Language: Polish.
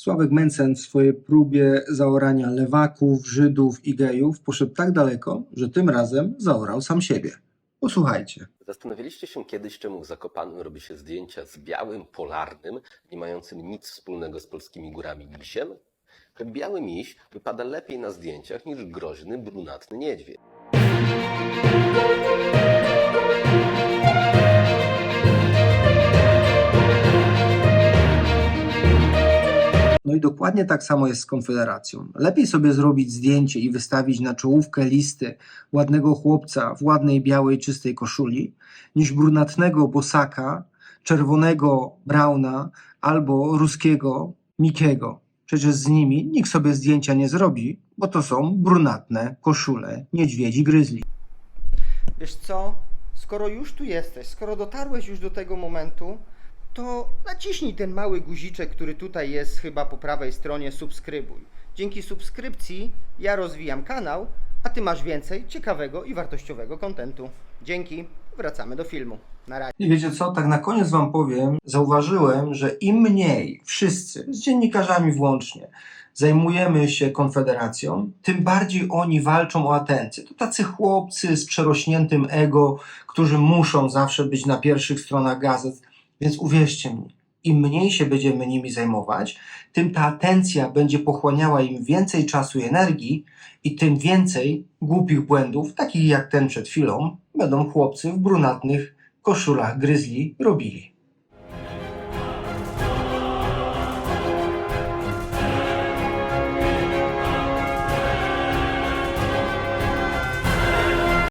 Sławek Mencen w swojej próbie zaorania lewaków, Żydów i gejów poszedł tak daleko, że tym razem zaorał sam siebie. Posłuchajcie. Zastanawialiście się kiedyś, czemu w Zakopanem robi się zdjęcia z białym, polarnym, nie mającym nic wspólnego z polskimi górami misiem? Biały miś wypada lepiej na zdjęciach niż groźny, brunatny niedźwiedź. No i dokładnie tak samo jest z Konfederacją. Lepiej sobie zrobić zdjęcie i wystawić na czołówkę listy ładnego chłopca w ładnej, białej, czystej koszuli, niż brunatnego bosaka, czerwonego Brauna albo ruskiego Mikiego. Przecież z nimi nikt sobie zdjęcia nie zrobi, bo to są brunatne koszule niedźwiedzi gryzli. Wiesz co? Skoro już tu jesteś, skoro dotarłeś już do tego momentu, to naciśnij ten mały guziczek, który tutaj jest chyba po prawej stronie subskrybuj. Dzięki subskrypcji ja rozwijam kanał, a ty masz więcej ciekawego i wartościowego kontentu. Dzięki. Wracamy do filmu. Na razie. I wiecie co, tak na koniec wam powiem, zauważyłem, że im mniej wszyscy, z dziennikarzami włącznie, zajmujemy się Konfederacją, tym bardziej oni walczą o atencję. To tacy chłopcy z przerośniętym ego, którzy muszą zawsze być na pierwszych stronach gazet. Więc uwierzcie mi, im mniej się będziemy nimi zajmować, tym ta atencja będzie pochłaniała im więcej czasu i energii i tym więcej głupich błędów, takich jak ten przed chwilą, będą chłopcy w brunatnych koszulach gryzli robili.